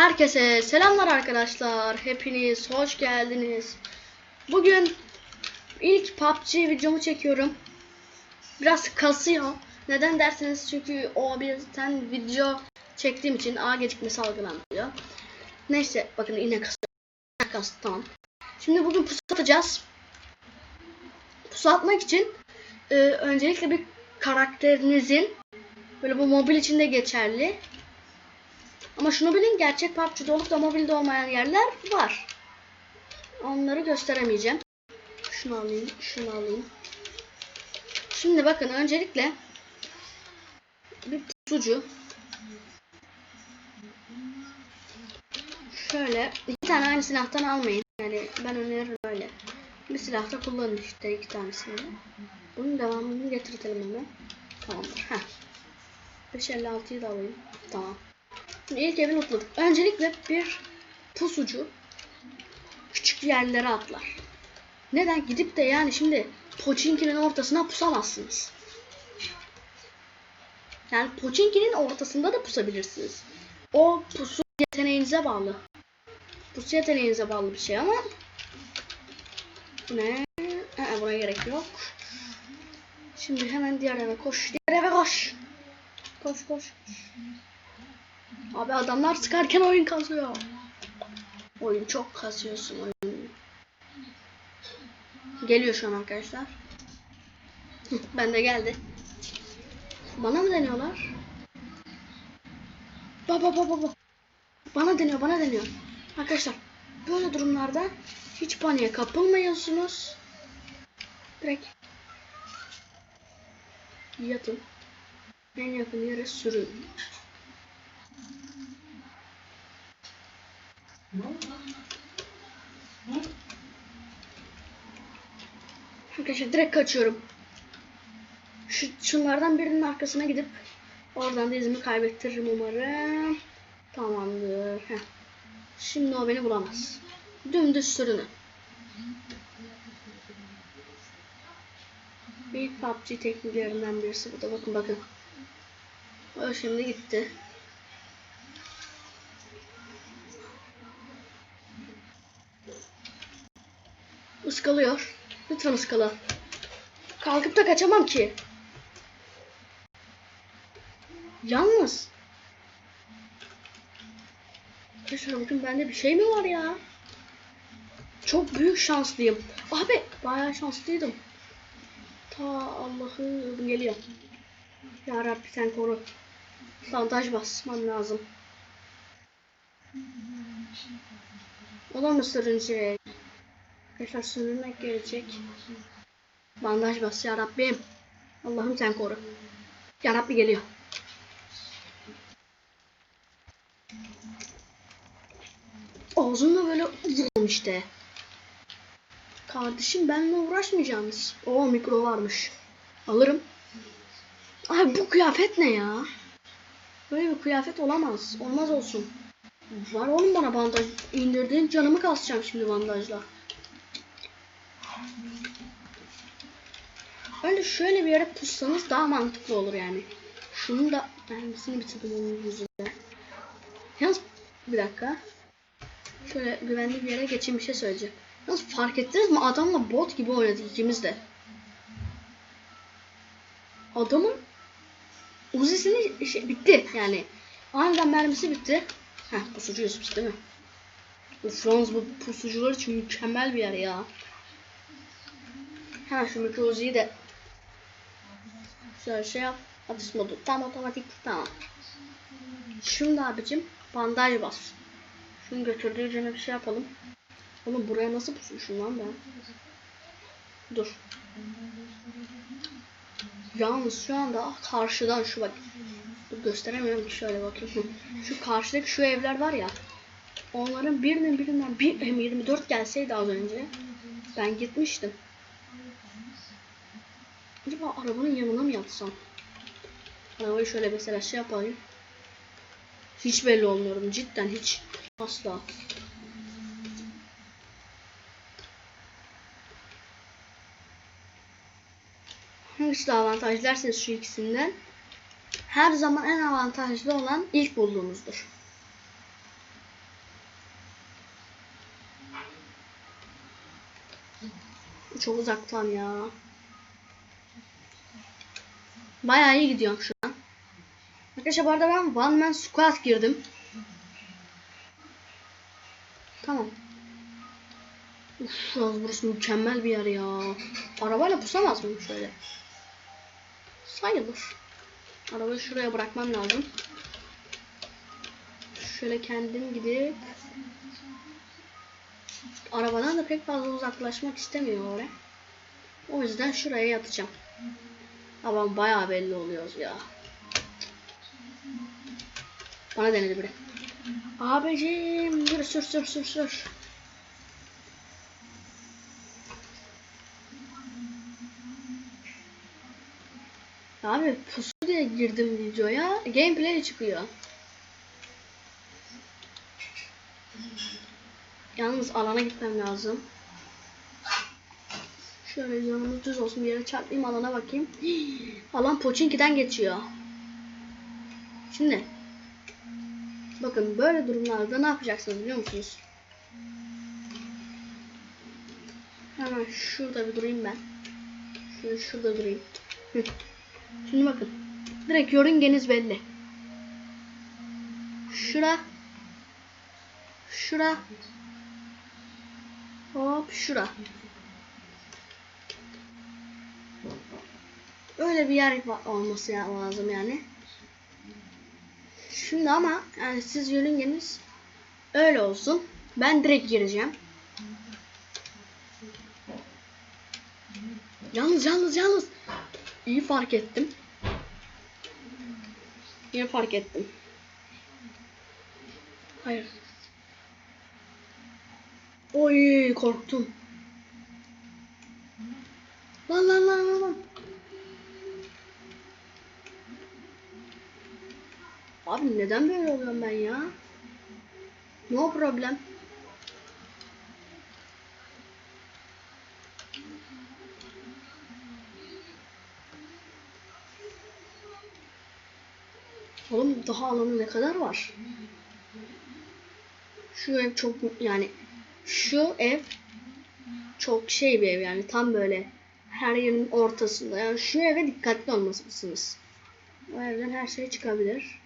Herkese selamlar arkadaşlar. Hepiniz hoş geldiniz. Bugün ilk PUBG videomu çekiyorum. Biraz kasıyor. Neden derseniz çünkü o bir tane video çektiğim için ağ gecikmesi algılanıyor. Neyse bakın yine kasıyor. Kastı tamam. Şimdi bugün pusu atacağız. Pusu atmak için e, öncelikle bir karakterinizin böyle bu mobil içinde geçerli. Ama şunu bilin gerçek PUBG'de olup da mobilde olmayan yerler var. Onları gösteremeyeceğim. Şunu alayım, şunu alayım. Şimdi bakın öncelikle bir pusucu. Şöyle iki tane aynı silahtan almayın. Yani ben öneririm öyle. Bir silahta kullanın işte iki tanesini. Bunun devamını getirtelim hemen. Tamamdır. Heh. 556'yı da alayım. Tamam. Şimdi ilk evi lootladık. Öncelikle bir pusucu küçük yerlere atlar. Neden? Gidip de yani şimdi Pochinki'nin ortasına pusamazsınız. Yani Pochinki'nin ortasında da pusabilirsiniz. O pusu yeteneğinize bağlı. Pusu yeteneğinize bağlı bir şey ama bu ne? Ee, buna gerek yok. Şimdi hemen diğer eve koş. Diğer eve koş. Koş koş koş. Abi adamlar sıkarken oyun kasıyor. Oyun çok kasıyorsun oyun. Geliyor şu an arkadaşlar. Ben de geldi. Bana mı deniyorlar? Baba baba baba. Bana deniyor bana deniyor. Arkadaşlar böyle durumlarda hiç paniğe kapılmıyorsunuz. Direkt yatın. En yakın yere sürün. Arkadaşlar direkt kaçıyorum. Şu, şunlardan birinin arkasına gidip oradan da izimi kaybettiririm umarım. Tamamdır. Heh. Şimdi o beni bulamaz. Dümdüz sürünün. İlk PUBG tekniklerinden birisi bu da bakın bakın. O şimdi gitti. Iskalıyor. Lütfen ıskala. Kalkıp da kaçamam ki. Yalnız. Arkadaşlar bugün bende bir şey mi var ya? Çok büyük şanslıyım. Abi bayağı şanslıydım. Ta Allah'ım geliyor. Ya Rabbi sen koru. Bandaj basmam lazım. O da mı sürünecek? Arkadaşlar sürünmek gelecek. Bandaj bas ya Rabbim. Allah'ım sen koru. Ya Rabbi geliyor. Ağzımda böyle vuruyorum işte. Kardeşim benimle uğraşmayacaksınız. O mikro varmış. Alırım. Ay bu kıyafet ne ya? Böyle bir kıyafet olamaz. Olmaz olsun. Var oğlum bana bandaj. İndirdiğin canımı kasacağım şimdi bandajla. Bence şöyle bir yere pussanız daha mantıklı olur yani. Şunun da mermisini bitirdim onun yüzünden. Yalnız bir dakika. Şöyle güvenli bir yere geçeyim bir şey söyleyeceğim. Yalnız fark ettiniz mi? Adamla bot gibi oynadık ikimiz de. Adamın uzisini şey, bitti yani. Aniden mermisi bitti. Heh pusucuyuz biz değil mi? Bu Franz bu pusucular için mükemmel bir yer ya. Hemen şu mikro uziyi de şöyle şey yap. Atış modu tam otomatik tamam. Şimdi abicim bandaj bas. Şunu götürdüğü üzerine bir şey yapalım. Oğlum buraya nasıl pusmuşum lan ben? Dur. Yalnız şu anda karşıdan şu bak. Gösteremiyorum ki şöyle bakayım. Şu karşıdaki şu evler var ya. Onların birinin birinden bir M24 gelseydi az önce ben gitmiştim acaba arabanın yanına mı yatsam? Arabayı şöyle mesela şey yapayım. Hiç belli olmuyorum cidden hiç. Asla. Hangisi avantaj derseniz şu ikisinden her zaman en avantajlı olan ilk bulduğunuzdur. Çok uzaktan ya. Bayağı iyi gidiyorum şu an. Arkadaşlar bu arada ben One Man Squad girdim. Tamam. Uf, burası mükemmel bir yer ya. Arabayla pusamaz mıyım şöyle? Sayılır. Arabayı şuraya bırakmam lazım. Şöyle kendim gidip arabadan da pek fazla uzaklaşmak istemiyor oraya. O yüzden şuraya yatacağım. Ama bayağı belli oluyoruz ya. Bana denedi biri. Abicim yürü sür sür sür sür. Abi pusu diye girdim videoya. Gameplay çıkıyor. Yalnız alana gitmem lazım. Şöyle yanımız düz olsun bir yere çarpayım alana bakayım. Alan Pochinki'den geçiyor. Şimdi bakın böyle durumlarda ne yapacaksınız biliyor musunuz? Hemen şurada bir durayım ben. Şöyle şurada durayım. Şimdi bakın. Direkt yörüngeniz belli. Şura. Şura. Hop şura. Öyle bir yer olması lazım yani. Şimdi ama yani siz yörüngeniz öyle olsun. Ben direkt gireceğim. Yalnız yalnız yalnız. İyi fark ettim. İyi fark ettim. Hayır. Oy korktum. Lan lan lan lan lan. Abi neden böyle oluyorum ben ya? No problem. Oğlum daha alanı ne kadar var? Şu ev çok yani şu ev çok şey bir ev yani tam böyle her yerin ortasında. Yani şu eve dikkatli olmalısınız. O evden her şey çıkabilir.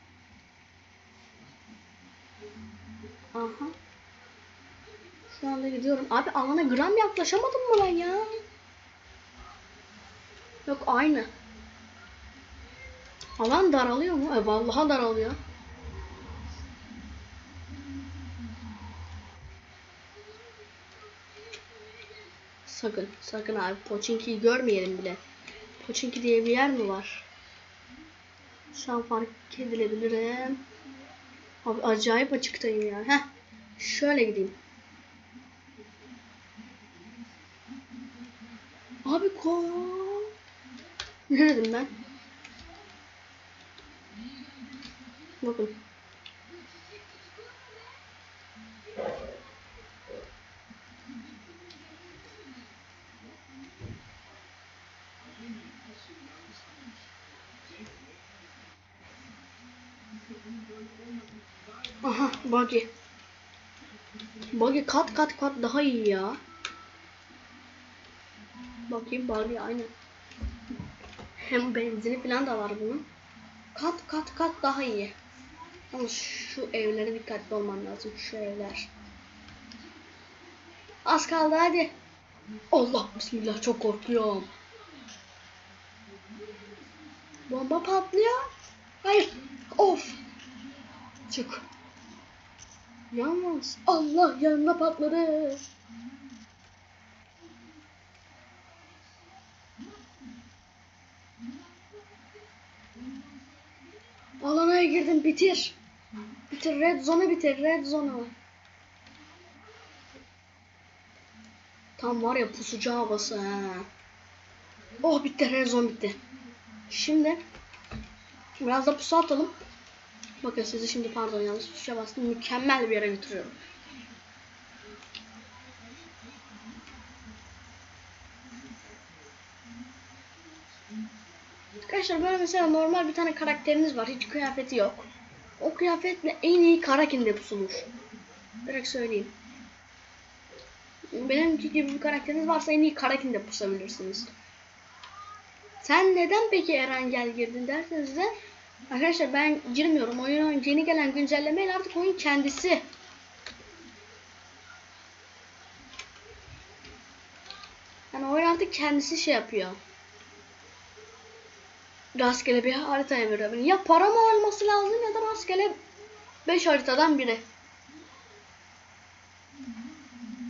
Aha. Şu anda gidiyorum. Abi alana gram yaklaşamadım mı ben ya? Yok aynı. Alan daralıyor mu? E vallahi daralıyor. Sakın, sakın abi Pochinki'yi görmeyelim bile. Pochinki diye bir yer mi var? Şu an fark edilebilirim. Abi acayip açıktayım ya. Heh. Şöyle gideyim. Abi ko. Ne dedim ben? Bakın. Aha buggy. Buggy kat kat kat daha iyi ya. Bakayım buggy aynı. Hem benzini falan da var bunun. Kat kat kat daha iyi. Ama şu evlere dikkatli olman lazım. Şu evler. Az kaldı hadi. Allah bismillah çok korkuyorum. Bomba patlıyor. Hayır. Of. Çık. Yalnız. Allah yanına patladı. Alana girdim bitir. Bitir red zone'u bitir red zone'u. Tam var ya pusucu havası ha. Oh bitti red zone bitti. Şimdi biraz da pusu atalım. Bakın sizi şimdi pardon yanlış tuşa bastım. Mükemmel bir yere götürüyorum. Arkadaşlar böyle mesela normal bir tane karakteriniz var. Hiç kıyafeti yok. O kıyafetle en iyi Karakin'de pusulur. Direkt söyleyeyim. Benimki gibi bir karakteriniz varsa en iyi Karakin'de pusabilirsiniz. Sen neden peki Eren gel girdin derseniz de Arkadaşlar ben girmiyorum. Oyuna yeni gelen güncellemeyle artık oyun kendisi. Yani oyun artık kendisi şey yapıyor. Rastgele bir haritaya veriyor. beni. Ya para mı alması lazım ya da rastgele 5 haritadan biri.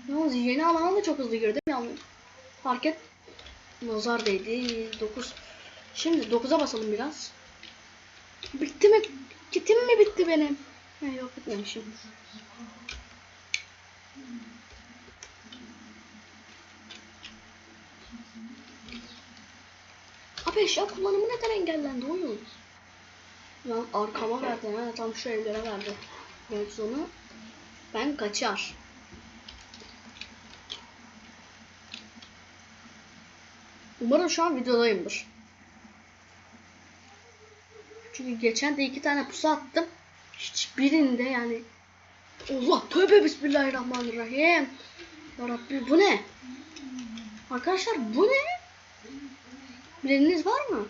Yalnız yeni alana da çok hızlı girdim. Yalnız fark et. Nazar değdi. 9. Şimdi 9'a basalım biraz. Bitti mi? Kitim mi bitti benim? Ha, yok bitmemişim. Abi eşya kullanımı neden engellendi oyun? Lan arkama verdi ha tam şu evlere verdi. Red zone'u. Ben kaçar. Umarım şu an videodayımdır. Çünkü geçen de iki tane pusu attım. Hiçbirinde yani Allah tövbe bismillahirrahmanirrahim. Rabbi bu ne? Arkadaşlar bu ne? Bileniniz var mı?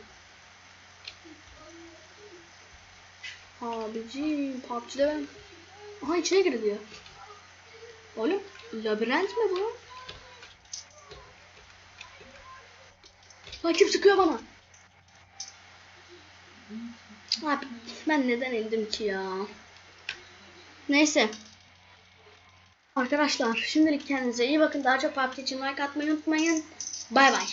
Abicim PUBG'de ben... Aha içine girdi diyor. Oğlum labirent mi bu? Lan kim sıkıyor bana? Abi ben neden indim ki ya? Neyse. Arkadaşlar şimdilik kendinize iyi bakın. Daha çok PUBG için like atmayı unutmayın. Bay bay.